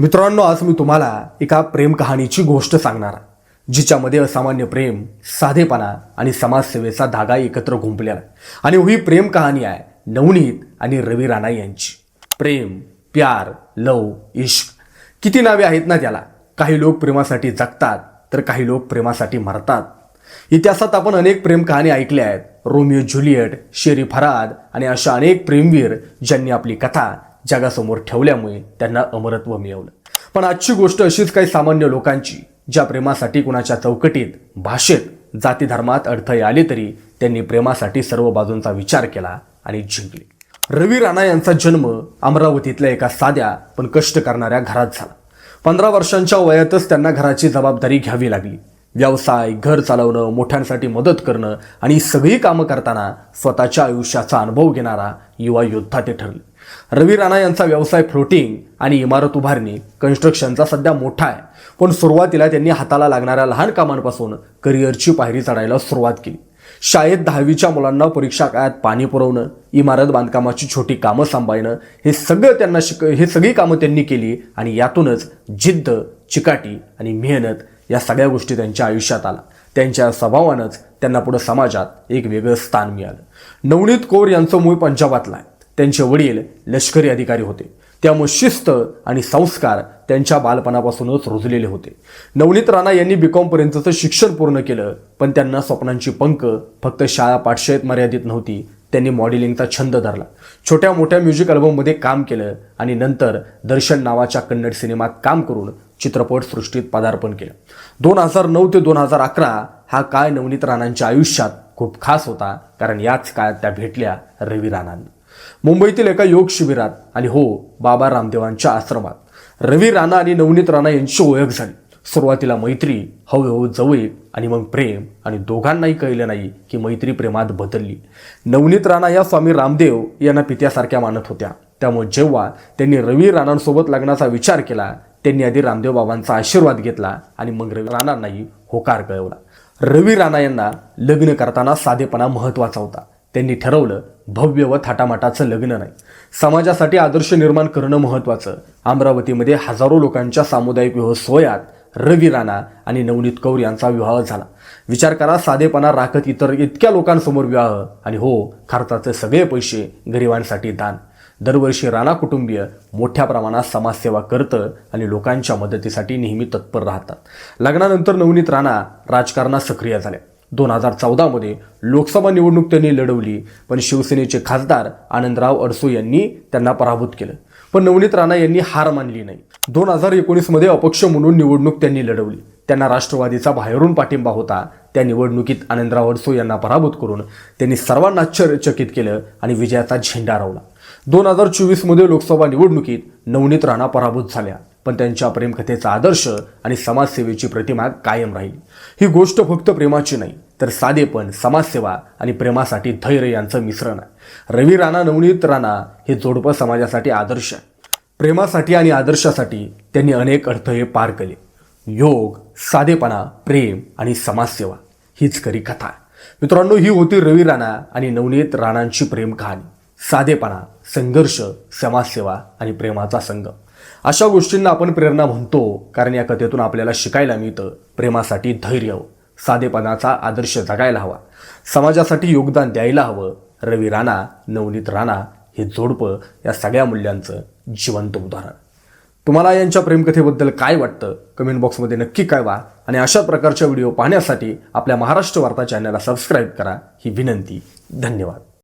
मित्रांनो आज मी तुम्हाला एका प्रेम कहाणीची गोष्ट सांगणार जिच्यामध्ये असामान्य प्रेम साधेपणा आणि समाजसेवेचा धागा एकत्र गुंपलेला आणि ही प्रेम कहाणी आहे नवनीत आणि रवी राणा यांची. प्रेम प्यार लव इश्क. किती नावे आहेत ना त्याला? काही लोक प्रेमासाठी जगतात तर काही लोक प्रेमासाठी मरतात. इतिहासात आपण अनेक प्रेम कहाणी ऐकल्या आहेत. रोमिओ ज्युलियट शेरी फराद आणि अशा अनेक प्रेमवीर ज्यांनी आपली कथा जगासमोर ठेवल्यामुळे त्यांना अमरत्व मिळवलं. पण आजची गोष्ट अशीच काही सामान्य लोकांची ज्या प्रेमासाठी कुणाच्या चौकटीत भाषेत जाती धर्मात अडथळे आले तरी त्यांनी प्रेमासाठी सर्व बाजूंचा विचार केला आणि जिंकले. रवी राणा यांचा जन्म अमरावतीतल्या एका साध्या पण कष्ट करणाऱ्या घरात झाला. पंधरा वर्षांच्या वयातच त्यांना घराची जबाबदारी घ्यावी लागली. व्यवसाय घर चालवणं मोठ्यांसाठी मदत करणं आणि सगळी कामं करताना स्वतःच्या आयुष्याचा अनुभव घेणारा युवा योद्धा ते ठरले. रवी राणा यांचा व्यवसाय फ्लोटिंग आणि इमारत उभारणी कन्स्ट्रक्शनचा सध्या मोठा आहे. पण सुरुवातीला त्यांनी हाताला लागणाऱ्या लहान कामांपासून करिअरची पायरी चढायला सुरुवात केली. शाळेत दहावीच्या मुलांना परीक्षा काळात पाणी पुरवणं इमारत बांधकामाची छोटी कामं सांभाळणं हे सगळं त्यांना शिक हे सगळी कामं त्यांनी केली आणि यातूनच जिद्द चिकाटी आणि मेहनत या सगळ्या गोष्टी त्यांच्या आयुष्यात आला त्यांच्या स्वभावानंच त्यांना पुढं समाजात एक वेगळं स्थान मिळालं. नवनीत कौर यांचं मूळ पंजाबातलं आहे. त्यांचे वडील लष्करी अधिकारी होते. त्यामुळे शिस्त आणि संस्कार त्यांच्या बालपणापासूनच रुजलेले होते. नवनीत राणा यांनी बीकॉम पर्यंतचं शिक्षण पूर्ण केलं पण त्यांना स्वप्नांची पंख फक्त शाळा पाठशाळेत मर्यादित नव्हती. त्यांनी मॉडेलिंगचा छंद धरला. छोट्या मोठ्या म्युझिक अल्बममध्ये काम केलं आणि नंतर दर्शन नावाच्या कन्नड सिनेमात काम करून चित्रपटसृष्टीत पदार्पण केलं. दोन हजार नऊ ते दोन हजार अकरा हा काळ नवनीत राणांच्या आयुष्यात खूप खास होता कारण याच काळात त्या भेटल्या रवी राणांना. मुंबईतील एका योग शिबिरात आणि हो बाबा रामदेवांच्या आश्रमात. रवी राणा आणि नवनीत राणा यांची ओळख झाली. सुरुवातीला मैत्री हळूहळू जवळ आणि मग प्रेम आणि दोघांनाही कळलं नाही की मैत्री प्रेमात बदलली. नवनीत राणा या स्वामी रामदेव यांना पित्यासारख्या मानत होत्या. त्यामुळे जेव्हा त्यांनी रवी राणांसोबत लग्नाचा विचार केला त्यांनी आधी रामदेव बाबांचा आशीर्वाद घेतला आणि मग रवी राणांनाही होकार कळवला. रवी राणा यांना लग्न करताना साधेपणा महत्त्वाचा होता. त्यांनी ठरवलं भव्य व थाटामाटाचं लग्न नाही. समाजासाठी आदर्श निर्माण करणं महत्वाचं अमरावतीमध्ये हजारो लोकांच्या सामुदायिक विवाह सोहळ्यात रवी राणा आणि नवनीत कौर यांचा विवाह झाला. विचार करा साधेपणा राखत इतर इतक्या लोकांसमोर विवाह आणि हो खर्चाचे सगळे पैसे गरिबांसाठी दान. दरवर्षी राणा कुटुंबीय मोठ्या प्रमाणात समाजसेवा करतं आणि लोकांच्या मदतीसाठी नेहमी तत्पर राहतात. लग्नानंतर नवनीत राणा राजकारणात सक्रिय झाल्या दोन हजार चौदामध्ये लोकसभा निवडणूक त्यांनी लढवली पण शिवसेनेचे खासदार आनंदराव अडसू यांनी त्यांना पराभूत केलं. पण नवनीत राणा यांनी हार मानली नाही. दोन हजार एकोणीसमध्ये अपक्ष म्हणून निवडणूक त्यांनी लढवली. त्यांना राष्ट्रवादीचा बाहेरून पाठिंबा होता. त्या निवडणुकीत आनंदराव अडसू यांना पराभूत करून त्यांनी सर्वांना आश्चर्यचकित केलं आणि विजयाचा झेंडा रावला. दोन हजार चोवीसमध्ये लोकसभा निवडणुकीत नवनीत राणा पराभूत झाल्या. पण त्यांच्या प्रेमकथेचा आदर्श आणि समाजसेवेची प्रतिमा कायम राहील. ही गोष्ट फक्त प्रेमाची नाही तर साधेपण समाजसेवा आणि प्रेमासाठी धैर्य यांचं मिश्रण आहे. रवी राणा नवनीत राणा हे जोडपं समाजासाठी आदर्श आहे प्रेमासाठी आणि आदर्शासाठी त्यांनी अनेक अडथळे पार केले. योग साधेपणा प्रेम आणि समाजसेवा हीच खरी कथा मित्रांनो ही होती रवी राणा आणि नवनीत राणांची प्रेम कहाणी साधेपणा संघर्ष समाजसेवा आणि प्रेमाचा संगम. अशा गोष्टींना आपण प्रेरणा म्हणतो कारण या कथेतून आपल्याला शिकायला मिळतं. प्रेमासाठी धैर्य साधेपणाचा आदर्श जगायला हवा. समाजासाठी योगदान द्यायला हवं. रवी राणा नवनीत राणा हे जोडपं या सगळ्या मूल्यांचं जिवंत उदाहरण. तुम्हाला यांच्या प्रेमकथेबद्दल काय वाटतं? कमेंट बॉक्समध्ये नक्की कळवा आणि अशा प्रकारच्या व्हिडिओ पाहण्यासाठी आपल्या महाराष्ट्र वार्ता चॅनलला सबस्क्राईब करा. ही विनंती. धन्यवाद.